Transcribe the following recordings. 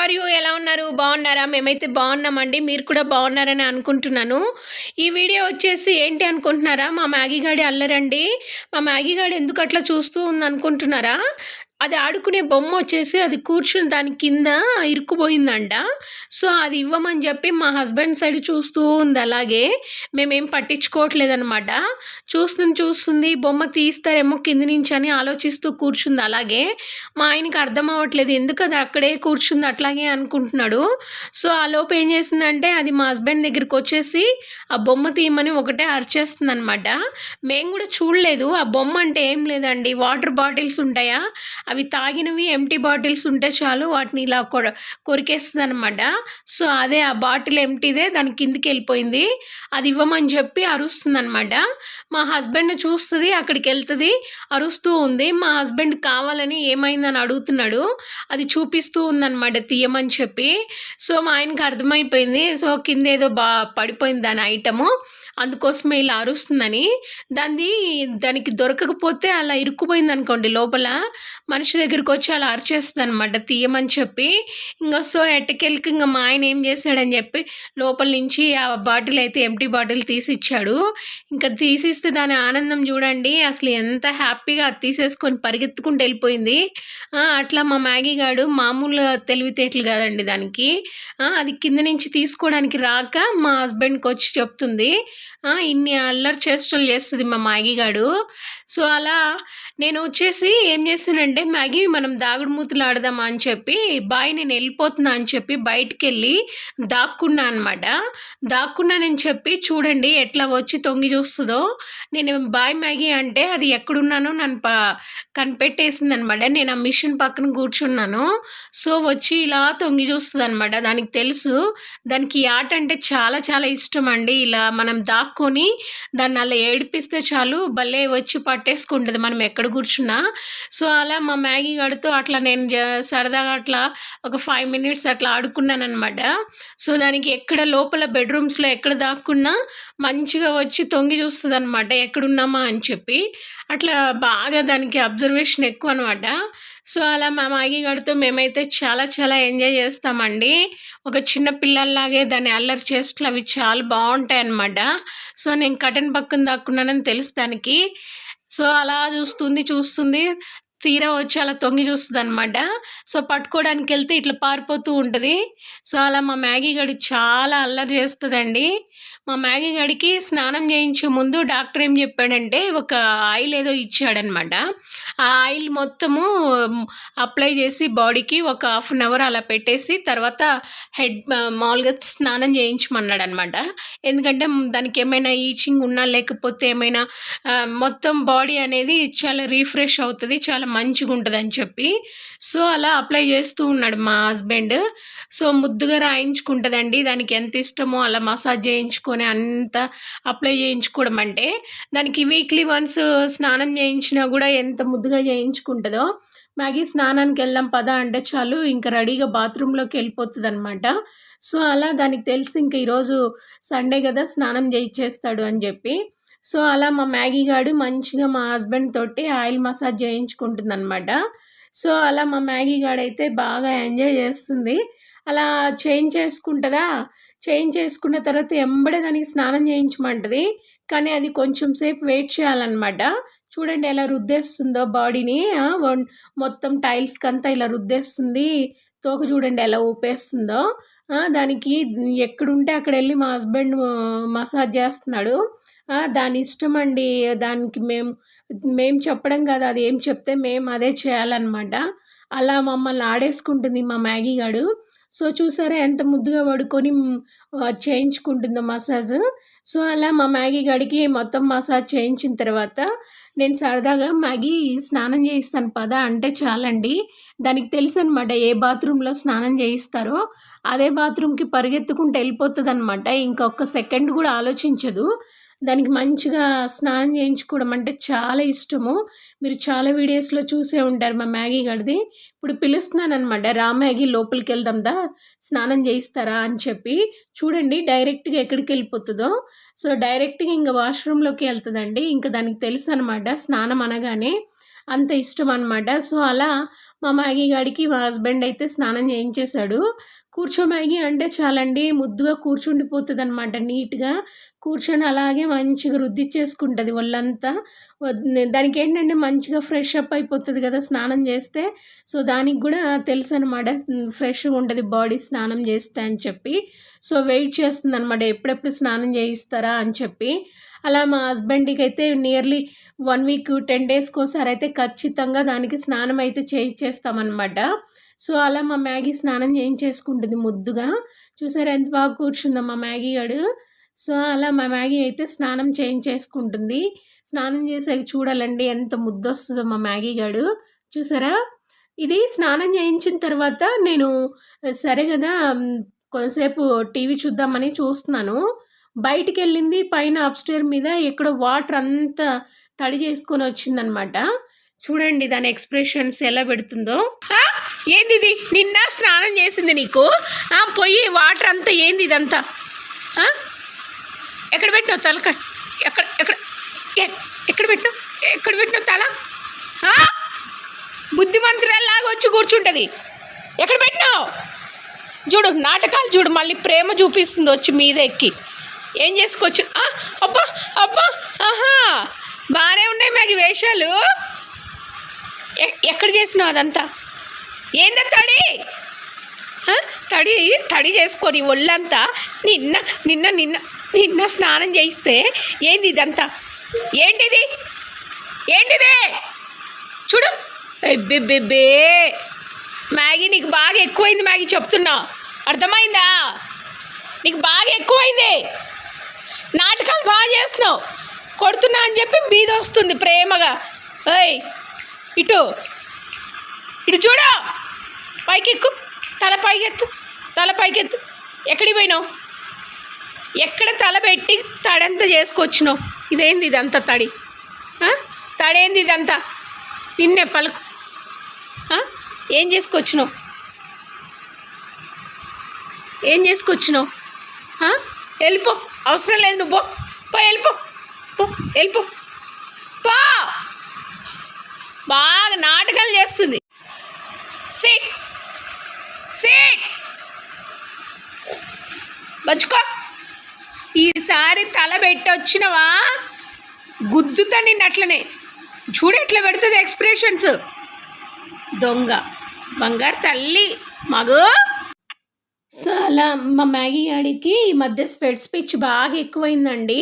Are you ఎలా ఉన్నారు? బాగున్నారా? మేమైతే బాగున్నామండి. మీరు కూడా బాగున్నారని అనుకుంటున్నాను. ఈ వీడియో వచ్చేసి ఏంటి అనుకుంటున్నారా? మా మ్యాగీ గాడి అల్లరండి. మా మ్యాగీ గాడి ఎందుకు అట్లా చూస్తూ ఉంది అనుకుంటున్నారా అది ఆడుకునే బొమ్మ వచ్చేసి అది కూర్చుని దాని కింద ఇరుక్కుపోయిందంట. సో అది ఇవ్వమని చెప్పి మా హస్బెండ్ సైడ్ చూస్తూ ఉంది అలాగే. మేమేం పట్టించుకోవట్లేదనమాట చూస్తుంది చూస్తుంది బొమ్మ తీస్తారేమో కింది నుంచి అని ఆలోచిస్తూ కూర్చుంది అలాగే. మా ఆయనకి అర్థం అవ్వట్లేదు ఎందుకు అది అక్కడే కూర్చుంది అట్లాగే అనుకుంటున్నాడు. సో ఆ లోపు ఏం చేసిందంటే అది మా హస్బెండ్ దగ్గరికి వచ్చేసి ఆ బొమ్మ తీయమని ఒకటే అరిచేస్తుంది అనమాట మేము కూడా చూడలేదు ఆ బొమ్మ అంటే ఏం లేదండి వాటర్ బాటిల్స్ ఉంటాయా? అవి తాగినవి ఎంటీ బాటిల్స్ ఉంటే చాలు వాటిని ఇలా కొ కొరికేస్తుంది అనమాట సో అదే ఆ బాటిల్ ఎంటీదే దాని కిందికి వెళ్ళిపోయింది. అది ఇవ్వమని చెప్పి అరుస్తుంది అనమాట మా హస్బెండ్ చూస్తుంది అక్కడికి వెళ్తుంది అరుస్తూ ఉంది. మా హస్బెండ్ కావాలని ఏమైందని అడుగుతున్నాడు. అది చూపిస్తూ ఉందన్నమాట తీయమని చెప్పి. సో మా ఆయనకి అర్థమైపోయింది. సో కింద ఏదో బా పడిపోయింది దాని ఐటము. అందుకోసమే ఇలా అరుస్తుందని. దాన్ని దానికి దొరకకపోతే అలా ఇరుక్కుపోయింది అనుకోండి లోపల. మనిషి దగ్గరికి వచ్చి అలా అరిచేస్తుంది అనమాట తీయమని చెప్పి ఇంకా సో ఎట్టకెళ్ళకి ఇంకా మా ఆయన ఏం చేశాడని చెప్పి లోపల నుంచి ఆ బాటిల్ అయితే ఎంటీ బాటిల్ తీసి ఇచ్చాడు ఇంకా తీసిస్తే దాని ఆనందం చూడండి అసలు ఎంత హ్యాపీగా అది తీసేసుకొని పరిగెత్తుకుంటూ వెళ్ళిపోయింది. అట్లా మా మ్యాగీ గాడు మామూలు తెలివితేటలు కాదండి దానికి. అది కింద నుంచి తీసుకోవడానికి రాక మా హస్బెండ్కి వచ్చి చెప్తుంది. ఇన్ని అల్లరి చేష్టలు చేస్తుంది మా మ్యాగీ గాడు. సో అలా నేను వచ్చేసి ఏం చేశానంటే మ్యాగీ మనం దాగుడు మూతులు ఆడదామా అని చెప్పి బాయ్ నేను వెళ్ళిపోతున్నా అని చెప్పి బయటికి వెళ్ళి దాక్కున్నా అనమాట దాక్కున్నానని చెప్పి చూడండి ఎట్లా వచ్చి తొంగి చూస్తుందో. నేను బాయ్ మ్యాగీ అంటే అది ఎక్కడున్నానో నన్ను ప కనిపెట్టేసింది అనమాట నేను ఆ మిషన్ పక్కన కూర్చున్నాను. సో వచ్చి ఇలా తొంగి చూస్తుంది అనమాట దానికి తెలుసు దానికి ఈ ఆట అంటే చాలా చాలా ఇష్టం అండి. ఇలా మనం దాక్కొని దాన్ని అలా ఏడిపిస్తే చాలు భలే వచ్చి పట్టేసుకుంటుంది మనం ఎక్కడ కూర్చున్నా. సో అలా మా మ్యాగీ కడుతూ అట్లా నేను జ- సరదాగా అట్లా ఒక ఫైవ్ మినిట్స్ అట్లా ఆడుకున్నాను అనమాట సో దానికి ఎక్కడ లోపల బెడ్రూమ్స్లో ఎక్కడ దాక్కున్నా మంచిగా వచ్చి తొంగి చూస్తుంది అనమాట ఎక్కడున్నామా అని చెప్పి. అట్లా బాగా దానికి అబ్జర్వేషన్ ఎక్కువ అనమాట సో అలా మా మ్యాగీ కడుతూ మేమైతే చాలా చాలా ఎంజాయ్ చేస్తామండి. ఒక చిన్న పిల్లల్లాగే దాన్ని అల్లరి చేస్తూ అవి చాలా బాగుంటాయి అనమాట సో నేను కటన్ పక్కన దాక్కున్నానని తెలుసు దానికి. సో అలా చూస్తుంది చూస్తుంది తీరా వచ్చి అలా తొంగి చూస్తుంది అనమాట సో పట్టుకోవడానికి వెళ్తే ఇట్లా పారిపోతూ ఉంటుంది. సో అలా మా మ్యాగీ గడి చాలా అల్లరి చేస్తుందండి. మా మ్యాగీ గడికి స్నానం చేయించే ముందు డాక్టర్ ఏం చెప్పాడంటే ఒక ఆయిల్ ఏదో ఇచ్చాడనమాట ఆ ఆయిల్ మొత్తము అప్లై చేసి బాడీకి ఒక హాఫ్ అన్ అవర్ అలా పెట్టేసి తర్వాత హెడ్ మామూలుగా స్నానం చేయించమన్నాడు అనమాట ఎందుకంటే దానికి ఏమైనా ఈచింగ్ ఉన్నా లేకపోతే ఏమైనా మొత్తం బాడీ అనేది చాలా రీఫ్రెష్ అవుతుంది చాలా మంచిగా ఉంటుంది అని చెప్పి సో అలా అప్లై చేస్తూ ఉన్నాడు మా హస్బెండ్. సో ముద్దుగా రాయించుకుంటుందండి. దానికి ఎంత ఇష్టమో అలా మసాజ్ చేయించుకొని అంత అప్లై చేయించుకోవడం అంటే దానికి వీక్లీ వన్స్ స్నానం చేయించినా కూడా ఎంత ముద్దుగా చేయించుకుంటుందో మ్యాగీ స్నానానికి వెళ్దాం పదా అంటే చాలు ఇంకా రెడీగా బాత్రూంలోకి వెళ్ళిపోతుంది అనమాట సో అలా దానికి తెలిసి ఇంకా ఈరోజు సండే కదా స్నానం చేయించేస్తాడు అని చెప్పి సో అలా మా మ్యాగీ గాడు మంచిగా మా హస్బెండ్ తోటి ఆయిల్ మసాజ్ చేయించుకుంటుంది అనమాట సో అలా మా మ్యాగీ గాడైతే బాగా ఎంజాయ్ చేస్తుంది. అలా చేంజ్ చేసుకుంటుందా? చేంజ్ చేసుకున్న తర్వాత ఎంబడే దానికి స్నానం చేయించమంటది. కానీ అది కొంచెం సేపు వెయిట్ చేయాలన్నమాట. చూడండి ఎలా రుద్దేస్తుందో బాడీని. వన్- మొత్తం టైల్స్కి అంతా ఇలా రుద్దేస్తుంది. తోక చూడండి ఎలా ఊపేస్తుందో. దానికి ఎక్కడుంటే అక్కడ వెళ్ళి మా హస్బెండ్ మసాజ్ చేస్తున్నాడు. దాని ఇష్టం అండి దానికి మేము మేము చెప్పడం కాదు అది ఏం చెప్తే మేము అదే చేయాలన్నమాట. అలా మమ్మల్ని ఆడేసుకుంటుంది మా మ్యాగీ గాడు. సో చూసారా ఎంత ముద్దుగా పడుకొని ఆ, చేయించుకుంటుందో మసాజ్. సో అలా మా మ్యాగీ గడికి మొత్తం మసాజ్ చేయించిన తర్వాత నేను సరదాగా మ్యాగీ స్నానం చేయిస్తాను పదా అంటే చాలండి. దానికి తెలుసు అనమాట ఏ బాత్రూంలో స్నానం చేయిస్తారో అదే బాత్రూమ్కి పరిగెత్తుకుంటూ వెళ్ళిపోతుంది అనమాట ఇంకొక సెకండ్ కూడా ఆలోచించదు. దానికి మంచిగా స్నానం చేయించుకోవడం అంటే చాలా ఇష్టము. మీరు చాలా వీడియోస్లో చూసే ఉంటారు మా మ్యాగీ గడిది ఇప్పుడు పిలుస్తున్నాను అనమాట రా మ్యాగీ లోపలికి వెళ్దాందా స్నానం చేయిస్తారా అని చెప్పి. చూడండి డైరెక్ట్గా ఎక్కడికి వెళ్ళిపోతుందో. సో డైరెక్ట్గా ఇంకా వాష్రూమ్లోకి వెళ్తుందండి. ఇంకా దానికి తెలుసు అనమాట స్నానం అనగానే అంత ఇష్టం అనమాట సో అలా మా మ్యాగీ గాడికి మా హస్బెండ్ అయితే స్నానం చేయించేశాడు. కూర్చో మ్యాగీ అంటే చాలండి ముద్దుగా కూర్చుండిపోతుంది అనమాట నీట్గా కూర్చొని అలాగే మంచిగా రుద్దిచ్చేసుకుంటుంది ఒళ్ళంతా. దానికి ఏంటంటే మంచిగా ఫ్రెష్ అప్ అయిపోతుంది కదా స్నానం చేస్తే. సో దానికి కూడా తెలుసు అనమాట ఫ్రెష్గా ఉంటుంది బాడీ స్నానం చేస్తే అని చెప్పి. సో వెయిట్ చేస్తుంది అనమాట ఎప్పుడెప్పుడు స్నానం చేయిస్తారా అని చెప్పి. అలా మా హస్బెండ్కి అయితే నియర్లీ వన్ వీక్ టెన్ డేస్కి ఒకసారి అయితే ఖచ్చితంగా దానికి స్నానం అయితే చేయించేస్తామన్నమాట సో అలా మా మ్యాగీ స్నానం చేయించేసుకుంటుంది ముద్దుగా. చూసారా ఎంత బాగా కూర్చుందో మా మ్యాగీ గడు సో అలా మా మ్యాగీ అయితే స్నానం చేయించేసుకుంటుంది. స్నానం చేసాక చూడాలండి ఎంత ముద్దు వస్తుందో మా మ్యాగీ గడు. చూసారా? ఇది స్నానం చేయించిన తర్వాత నేను సరే కదా మ్, కొంతసేపు టీవీ చూద్దామని చూస్తున్నాను. బయటికి వెళ్ళింది పైన అప్స్టేర్ మీద ఎక్కడో వాటర్ అంతా తడి చేసుకొని వచ్చిందనమాట. చూడండి దాని ఎక్స్ప్రెషన్స్ ఎలా పెడుతుందో. ఏంది ఇది నిన్న స్నానం చేసింది నీకు? ఆ, పొయ్యి వాటర్ అంతా ఏంది ఇదంతా? ఎక్కడ పెట్టినావు తలక? ఎక్కడ ఎక్కడ ఎక్కడ పెట్టినావు? ఎక్కడ పెట్టినావు తల? ఆ? బుద్ధిమంతురాల్లాగా వచ్చి కూర్చుంటుంది. ఎక్కడ పెట్టినావు? చూడు నాటకాలు చూడు మళ్ళీ ప్రేమ చూపిస్తుంది వచ్చి మీద ఎక్కి. ఏం చేసుకోవచ్చు అబ్బా అబ్బా ఆహా! బాగానే ఉన్నాయి మరి వేషాలు. ఎక్కడ చేసినావు అదంతా? ఏందా తడి? తడి తడి చేసుకొని ఒళ్ళంతా నిన్న నిన్న నిన్న నిన్న స్నానం చేయిస్తే ఏంది ఇదంతా? ఏంటిది? ఏంటిది? చూడు. బెబ్బే మ్యాగీ నీకు బాగా ఎక్కువైంది మ్యాగీ చెప్తున్నా. అర్థమైందా? నీకు బాగా ఎక్కువైంది. నాటకాలు బాగా చేస్తున్నావు. కొడుతున్నా అని చెప్పి మీద వస్తుంది ప్రేమగా. ఏయ్ ఇటు. ఇటు చూడు. పైకి ఎక్కు తల పైకెత్తు. తల పైకెత్తు. ఎక్కడికి పోయినావు? ఎక్కడ తల పెట్టి తడంతా చేసుకొచ్చినావు? ఇదేంది ఇదంతా తడి? తడేంది ఇదంతా? నిన్నే పలుకు. ఏం చేసుకొచ్చినావు? ఏం చేసుకొచ్చినావు? వెళ్ళిపో. అవసరం లేదు నువ్వు పో. పో వెళ్ళిపో. పో వెళ్ళిపో. పా. బాగా నాటకాలు చేస్తుంది. సిట్. సిట్. బచ్చుకో ఈసారి తల పెట్టి వచ్చినవా? గుద్దుతా నిన్ను అట్లనే. చూడు ఎట్లా పెడుతుంది ఎక్స్ప్రెషన్స్. దొంగ. బంగారు తల్లి. మగో. సో అలా మా మ్యాగీ గాడికి ఈ మధ్య స్పెడ్స్ పిచ్ బాగా ఎక్కువైందండి.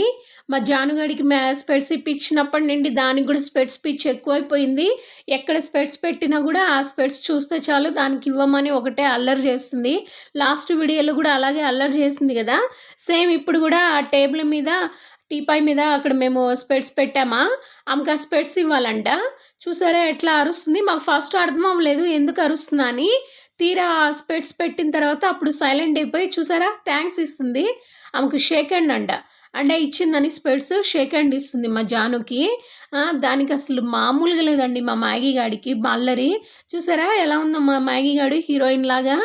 మా జానుగాడికి మ్యా స్పెడ్స్ ఇప్పించినప్పటి నుండి దానికి కూడా స్పెడ్స్ పిచ్ ఎక్కువైపోయింది. ఎక్కడ స్పెడ్స్ పెట్టినా కూడా ఆ స్పెడ్స్ చూస్తే చాలు దానికి ఇవ్వమని ఒకటే అల్లరి చేస్తుంది. లాస్ట్ వీడియోలో కూడా అలాగే అల్లరి చేసింది కదా. సేమ్ ఇప్పుడు కూడా ఆ టేబుల్ మీద టీపాయ్ మీద అక్కడ మేము స్పెడ్స్ పెట్టామా? ఆమెకు ఆ స్పెడ్స్ ఇవ్వాలంట. చూసారా ఎట్లా అరుస్తుంది? మాకు ఫస్ట్ అర్థం అవ్వలేదు ఎందుకు అరుస్తుందా అని తీరా స్పెట్స్ పెట్టిన తర్వాత అప్పుడు సైలెంట్ అయిపోయి చూసారా? థ్యాంక్స్ ఇస్తుంది. ఆమెకు షేక్ అండ్ అంట. అంటే ఇచ్చిందని స్పెట్స్ షేక్ హ్యాండ్ ఇస్తుంది మా జానుకి. దానికి అసలు మామూలుగా లేదండి మా మ్యాగీ గాడికి. బల్లరి చూసారా ఎలా ఉందో మా మ్యాగీ గాడు హీరోయిన్ లాగా?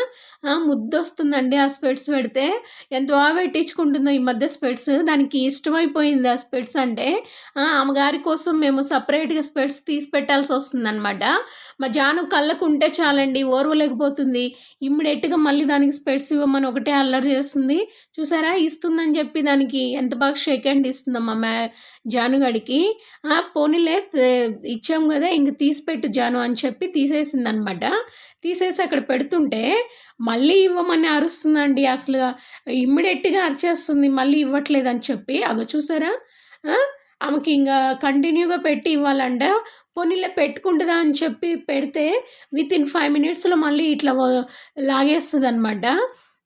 ఆ, ముద్దు వస్తుందండి ఆ స్పెట్స్ పెడితే. ఎంత బాగా పెట్టించుకుంటుందో ఈ మధ్య స్పెట్స్ దానికి ఇష్టమైపోయింది ఆ స్పెట్స్ అంటే అమ్మగారి కోసం మేము సపరేట్గా స్పెట్స్ తీసి పెట్టాల్సి వస్తుందన్నమాట. మా జాను కళ్ళకు ఉంటే చాలండి ఓర్వలేకపోతుంది. ఇమ్మీడియట్గా మళ్ళీ దానికి స్పెట్స్ ఇవ్వమని ఒకటే అల్లరి చేస్తుంది. చూసారా? ఇస్తుందని చెప్పి దానికి ఎంత బాగా షేక్ హ్యాండ్ ఇస్తుందమ్మా మ్యా జానుగాడికి. "ఆ, పోనీలే ఇచ్చాం కదా ఇంక తీసిపెట్టు జాను అని చెప్పి తీసేసింది అనమాట తీసేసి అక్కడ పెడుతుంటే మళ్ళీ ఇవ్వమని అరుస్తుందండి అసలు ఇమ్మీడియట్గా అరిచేస్తుంది మళ్ళీ ఇవ్వట్లేదు అని చెప్పి. అగో చూసారా ఆమెకి ఇంకా కంటిన్యూగా పెట్టి ఇవ్వాలంట పోనీలే పెట్టుకుంటుందా అని చెప్పి పెడితే విత్ ఇన్ ఫైవ్ మినిట్స్లో మళ్ళీ ఇట్లా లాగేస్తుంది అనమాట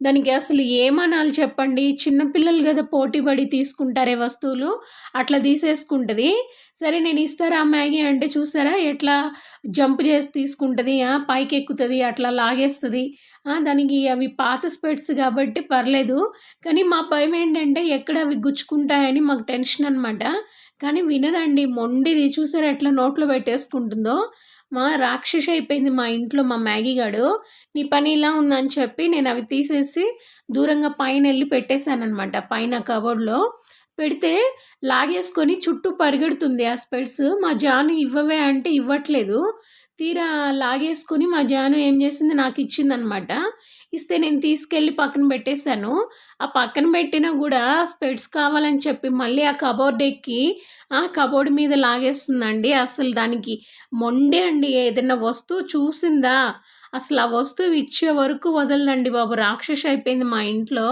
దానికి అసలు ఏమనాలి చెప్పండి? చిన్నపిల్లలు కదా పోటీ పడి తీసుకుంటారే వస్తువులు. అట్లా తీసేసుకుంటుంది. సరే నేను ఇస్తారా మ్యాగీ అంటే చూసారా ఎట్లా జంప్ చేసి తీసుకుంటుంది? పైకి ఎక్కుతుంది అట్లా లాగేస్తుంది. దానికి అవి పాత స్పెట్స్ కాబట్టి పర్లేదు. కానీ మా భయం ఏంటంటే ఎక్కడ అవి గుచ్చుకుంటాయని మాకు టెన్షన్ అనమాట కానీ వినదండి మొండిది. చూసారా ఎట్లా నోట్లో పెట్టేసుకుంటుందో? మా రాక్షసి అయిపోయింది మా ఇంట్లో మా మ్యాగీ గాడు. నీ పని ఇలా ఉందని చెప్పి నేను అవి తీసేసి దూరంగా పైన వెళ్ళి పెట్టేశానమాట పైన కబోర్డ్లో పెడితే లాగేసుకొని చుట్టూ పరిగెడుతుంది. ఆ స్పెడ్స్ మా జాను ఇవ్వవే అంటే ఇవ్వట్లేదు. తీరా లాగేసుకుని మా జాను ఏం చేసింది? నాకు ఇచ్చిందనమాట. ఇస్తే నేను తీసుకెళ్ళి పక్కన పెట్టేశాను. ఆ పక్కన పెట్టినా కూడా స్పెడ్స్ కావాలని చెప్పి మళ్ళీ ఆ కబోర్డ్ ఎక్కి ఆ కబోర్డ్ మీద లాగేస్తుందండి. అసలు దానికి మొండే అండి ఏదైనా వస్తువు చూసిందా? అసలు ఆ వస్తువు ఇచ్చే వరకు వదలదండి బాబు. రాక్షస అయిపోయింది మా ఇంట్లో.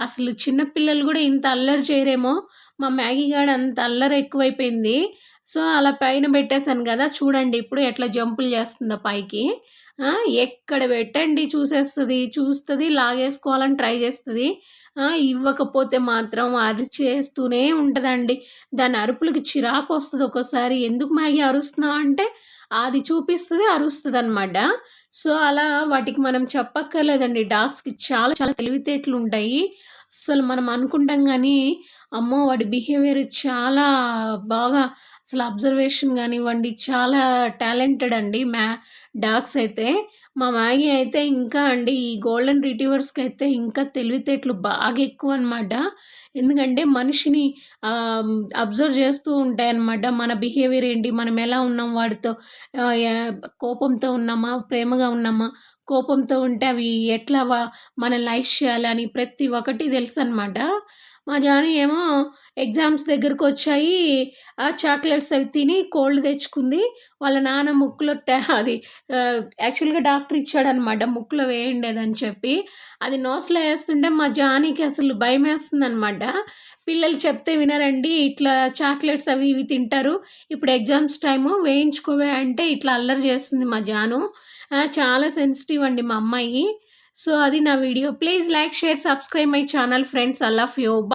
అసలు చిన్నపిల్లలు కూడా ఇంత అల్లరి చేయరేమో. మా మ్యాగీ గాడు అంత అల్లరి ఎక్కువైపోయింది. సో అలా పైన పెట్టేశాను కదా చూడండి ఇప్పుడు ఎట్లా జంపులు చేస్తుందో పైకి. ఎక్కడ పెట్టండి చూసేస్తుంది చూస్తుంది లాగేసుకోవాలని ట్రై చేస్తుంది. ఇవ్వకపోతే మాత్రం అరిచేస్తూనే ఉంటుందండి. దాని అరుపులకి చిరాకు వస్తుంది ఒక్కోసారి. ఎందుకు మ్యాగీ అరుస్తున్నావు అంటే అది చూపిస్తుంది అరుస్తుంది అనమాట సో అలా వాటికి మనం చెప్పక్కర్లేదండి. డాగ్స్కి చాలా చాలా తెలివితేటలు ఉంటాయి అసలు మనం అనుకుంటాం కానీ అమ్మో వాడి బిహేవియర్ చాలా బాగా అసలు అబ్జర్వేషన్ కానివ్వండి చాలా టాలెంటెడ్ అండి మ్యా డాగ్స్ అయితే. మా మ్యాగీ అయితే ఇంకా అండి ఈ గోల్డెన్ రిటీవర్స్కి అయితే ఇంకా తెలివితేటలు బాగా ఎక్కువ అనమాట ఎందుకంటే మనిషిని అబ్జర్వ్ చేస్తూ ఉంటాయన్నమాట మన బిహేవియర్ ఏంటి మనం ఎలా ఉన్నాం వాడితో కోపంతో ఉన్నామా ప్రేమగా ఉన్నామా కోపంతో ఉంటే అవి ఎట్లా మనల్ని లైఫ్ చేయాలని ప్రతి ఒక్కటి తెలుసు అనమాట మా జాను ఏమో ఎగ్జామ్స్ దగ్గరకు వచ్చాయి. ఆ చాక్లెట్స్ అవి తిని కోల్డ్ తెచ్చుకుంది. వాళ్ళ నాన్న ముక్కులో అది యాక్చువల్గా డాక్టర్ ఇచ్చాడనమాట ముక్కులో వేయండి అని చెప్పి. అది నోస్లో వేస్తుంటే మా జానికి అసలు భయం వేస్తుందనమాట పిల్లలు చెప్తే వినరండి ఇట్లా చాక్లెట్స్ అవి ఇవి తింటారు. ఇప్పుడు ఎగ్జామ్స్ టైము వేయించుకోవే అంటే ఇట్లా అల్లరి చేస్తుంది మా జాను. చాలా సెన్సిటివ్ అండి మా అమ్మాయి. సో అది నా video. Please like share subscribe my channel friends. I love you.